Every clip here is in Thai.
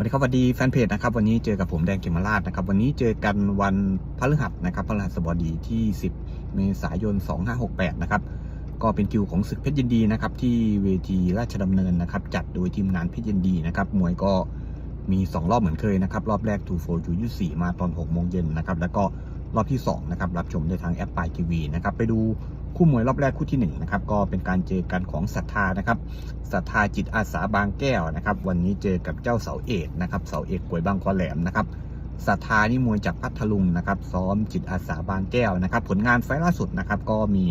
วัสดีครับสวัสดีแฟนเพจนะครับวันนี้เจอกับผมแดงเกมราชนะครับวันนี้เจอกันวันพฤหัสนะครับพฤหัสบดีที่ 10 เมษายน 2568 นะครับก็เป็นคิวของศึกเพชรยินดีนะครับที่เวทีราชดำเนินนะครับจัดโดยทีมงานเพชรยินดีนะครับมวยก็มี 2 รอบเหมือนเคยนะครับรอบแรกทูโฟจูยุสี่มาตอน6โมงเย็นนะครับแล้วก็รอบที่2นะครับรับชมได้ทางแอปปายทีวีนะครับไปดู คู่มวยรอบแรกคู่ที่1นะครับก็เป็นการเจอกันของศรัทธานะครับศรัทธาจิตอาสาบางแก้วนะครับ วันนี้เจอกับเจ้าเสาเอกนะครับเสาเอกกวยบางคอแหลมนะครับศรัทธานี่มวยจากพัทลุงนะครับ ซ้อมจิตอาสาบางแก้วนะครับ ผลงานไฟล์ล่าสุดนะครับ ก็มี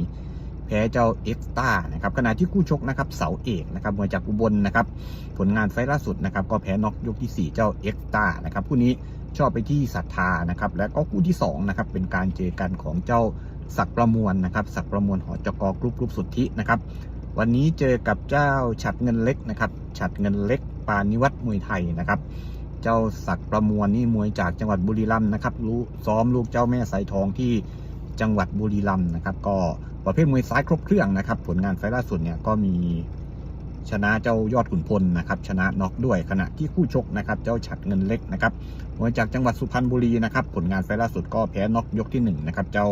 แพ้เจ้าเอ็กซ์ต้านะครับขณะที่คู่ชกนะครับเสาเอกนะครับมวยจากอุบลนะครับ ผลงานไฟล์ล่าสุดนะครับ ก็แพ้น็อกยกที่ 4 เจ้าเอ็กซ์ต้านะครับคู่นี้ชอบไปที่ศรัทธานะครับ และก็คู่ที่2นะครับเป็นการเจอกันของเจ้า ศักประมวลนะครับศักประมวลหอจกกรุ๊ปกรุ๊ปสุทธินะครับ วันนี้เจอกับเจ้าฉัดเงินเล็กนะครับฉัดเงินเล็กปานิวัตมวยไทยนะครับ เจ้าศักประมวลนี่มวยจากจังหวัดบุรีรัมย์นะครับรู้ซ้อมลูกเจ้าแม่สายทองที่จังหวัดบุรีรัมย์นะครับ ก็ประเภทมวยซ้ายครบเครื่องนะครับ ผลงานไฟล่าสุดเนี่ยก็มีชนะเจ้ายอดขุนพลนะครับชนะน็อกด้วยขณะที่คู่ชกนะครับ เจ้าฉัดเงินเล็กนะครับมวยจากจังหวัดสุพรรณบุรีนะครับ ผลงานไฟล์ล่าสุดก็แพ้น็อกยกที่หนึ่งนะครับเจ้า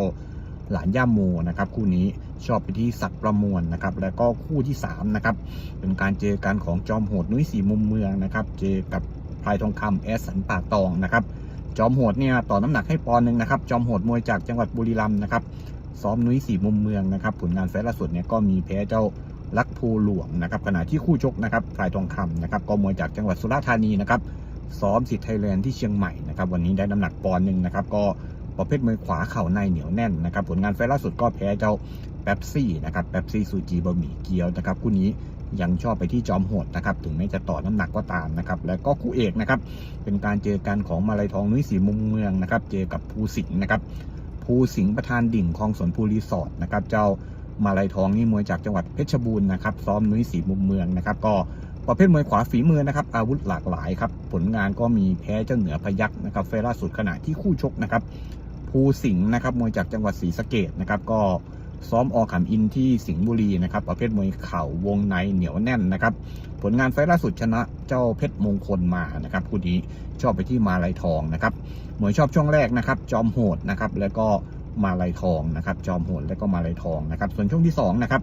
หลานย่าโมนะครับคู่นี้ชอบไปที่สักประมวลนะครับแล้วก็คู่ที่3นะครับเป็นการเจอกันของจอมโหดนุ้ยสีมุมเมืองนะครับเจอกับพลายทองคำแอสสันป่าตองนะครับจอมโหดเนี่ยต่อน้ำหนักให้ปอนหนึ่งนะครับจอมโหดมวยจากจังหวัดบุรีรัมย์นะครับซ้อมนุ้ยสีมุมเมืองนะครับผลงานไฟล์ล่าสุดเนี่ยก็มีแพ้เจ้าลักภูหลวงนะครับขณะที่คู่ชกนะครับพลายทองคำนะครับก็มวยจากจังหวัดสุราษฎร์ธานีนะครับซ้อมสิทธิ์ไทยแลนด์ที่เชียงใหม่นะครับวันนี้ได้น้ำหนักปอนด์หนึ่งนะครับก็ ประเภทมวยขวาเข่าในเหนียวแน่นนะครับผลงานไฟล่าสุดก็แพ้เจ้าแป๊บซี่นะครับแป๊บซี่ซูจีบะหมี่เกี๊ยวนะครับคู่นี้ยังชอบไปที่จอมโหดนะครับถึงแม้จะต่อน้ำหนักก็ตามนะครับแล้วก็คู่เอกนะครับเป็นการเจอกันของมาลัยทองนุ้ยสีมุมเมืองนะครับเจอกับภูสิงห์นะครับภูสิงห์ประธานดิ่งคลองสวนภูรีสอร์ทนะครับเจ้ามาลัยทองนี่มวยจากจังหวัดเพชรบูรณ์นะครับซ้อมนุ้ยสีมุมเมืองนะครับก็ประเภทมวยขวาฝีมือนะครับอาวุธหลากหลายครับผลงานก็มีแพ้เจ้าเหนือพยักษ์นะครับเฟล่าสุดขณะที่คู่ชกนะครับ ภูสิงห์นะครับมวยจากจังหวัดศรีสะเกดนะครับก็ซ้อมออกขำอินที่สิงห์บุรีนะครับประเภทมวยเข่าวงในเหนียวแน่นนะครับ ผลงานไฟล์ล่าสุดชนะเจ้าเพชรมงคลมานะครับคู่นี้ชอบไปที่มาลายทองนะครับมวยชอบช่วงแรกนะครับ จอมโหดนะครับแล้วก็มาลายทองนะครับ จอมโหดแล้วก็มาลายทองนะครับ ส่วนช่วงที่สองนะครับ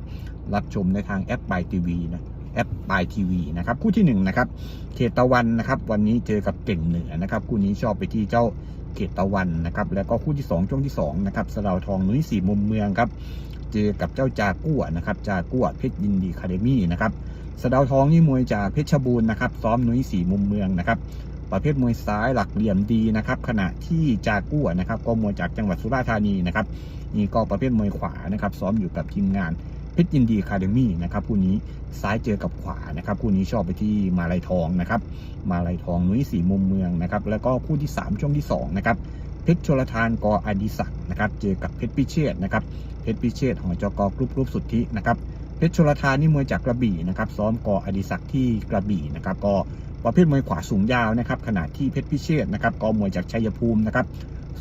รับชมในทางแอปบทีวีนะ แอปบายทีวีนะครับคู่ที่หนึ่งนะครับเขตตะวันนะครับ วันนี้เจอกับเก่งเหนือนะครับคู่นี้ชอบไปที่เจ้าเขตตะวันนะครับแล้วก็คู่ที่ 2 ช่วงที่2นะครับสะเดาวทองนุ้ยสี่มุมเมืองครับเจอกับเจ้าจากัวนะครับจากัวเพชรยินดีคาเดมี่นะครับสดาวทองนี่มวยจากเพชรบูรณ์นะครับซ้อมนุ้ยสี่มุมเมืองนะครับประเภทมวยซ้ายหลักเหลี่ยมดีนะครับขณะที่จากัวนะครับก็มวยจากจังหวัดสุราษฎร์ธานีนะครับนี่ก็ประเภทมวยขวานะครับซ้อมอยู่กับทีมงาน เพชรยินดีคาเดมี่นะครับคู่นี้ซ้ายเจอกับขวานะครับคู่นี้ชอบไปที่มาลายทองนะครับมาลายทองนุ้ยสีมุมเมืองนะครับแล้วก็คู่ที่ 3 ช่วงที่ 2 นะครับเพชรชลทานกออดิศักดิ์นะครับเจอกับเพชรพิเชษนะครับเพชรพิเชษของจกกรุ๊ปรุ๊ปสุทธินะครับเพชรชลทานนี่มวยจากกระบี่นะครับซ้อมกออดิศักดิ์ที่กระบี่นะครับก็ประเภทมวยขวาสูงยาวนะครับขณะที่เพชรพิเชษนะครับก็มวยจากชัยภูมินะครับ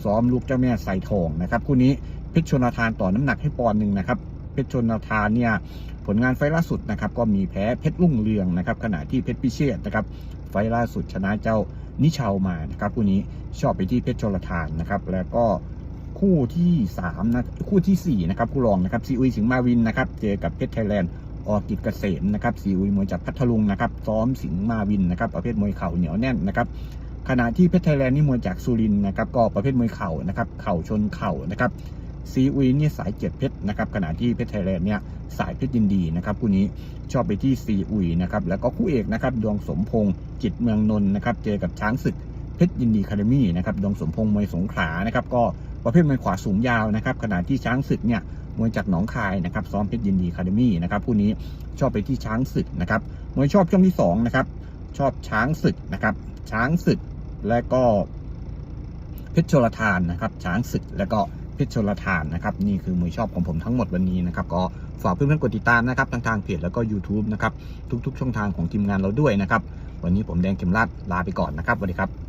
ซ้อมลูกเจ้าแม่ไซทองนะครับคู่นี้เพชรชลทานต่อน้ำหนักให้ปอนหนึ่งนะครับ เพชรชนทานเนี่ยผลงานไฟล่าสุดนะครับก็มีแพ้เพชรรุ่งเรืองนะครับขณะที่เพชรพิเชษนะครับไฟล่าสุดชนะเจ้านิชาวมานะครับคู่นี้ชอบไปที่เพชรชลทานนะครับแล้วก็คู่ที่3นะคู่ทีสี่4นะครับคู่รองนะครับซีอุยสิงห์มาวินนะครับเจอกับเพชรไทยแลนด์ออกิจเกษมนะครับซีอุยมวยจากพัทลุงนะครับซ้อมสิงห์มาวินนะครับประเภทมวยเข่าเหนียวแน่นนะครับขณะที่เพชรไทยแลนด์นี่มวยจากสุรินนะครับก็ประเภทมวยเข่านะครับเข่าชนเข่านะครับ ซีอุยนี่สายเจ็ดเพชรนะครับขณะที่เพชรไทยแลนด์เนี่ยสายเพชรยินดีนะครับคู่นี้ชอบไปที่ซีอุยนะครับแล้วก็คู่เอกนะครับดวงสมพงษ์จิตเมืองนนท์นะครับเจอกับช้างศึกเพชรยินดีคาเดมี่นะครับดวงสมพงษ์มวยสงขลานะครับก็ประเภทมวยขวาสูงยาวนะครับขณะที่ช้างศึกเนี่ยมวยจากหนองคายนะครับซ้อมเพชรยินดีคาเดมี่นะครับคู่นี้ชอบไปที่ช้างศึกนะครับมวยชอบช่วงที่สองนะครับชอบช้างศึกนะครับช้างศึกและก็เพชรชลทานนะครับช้างศึกแล้วก็ เพชรชลทานนะครับนี่คือมวยชอบของผมทั้งหมดวันนี้นะครับก็ฝากเพื่อนๆกดติดตามนะครับทางทางเพจแล้วก็ YouTube นะครับทุกๆ ช่องทางของทีมงานเราด้วยนะครับวันนี้ผมแดงเข็มรัดลาไปก่อนนะครับสวัสดีครับ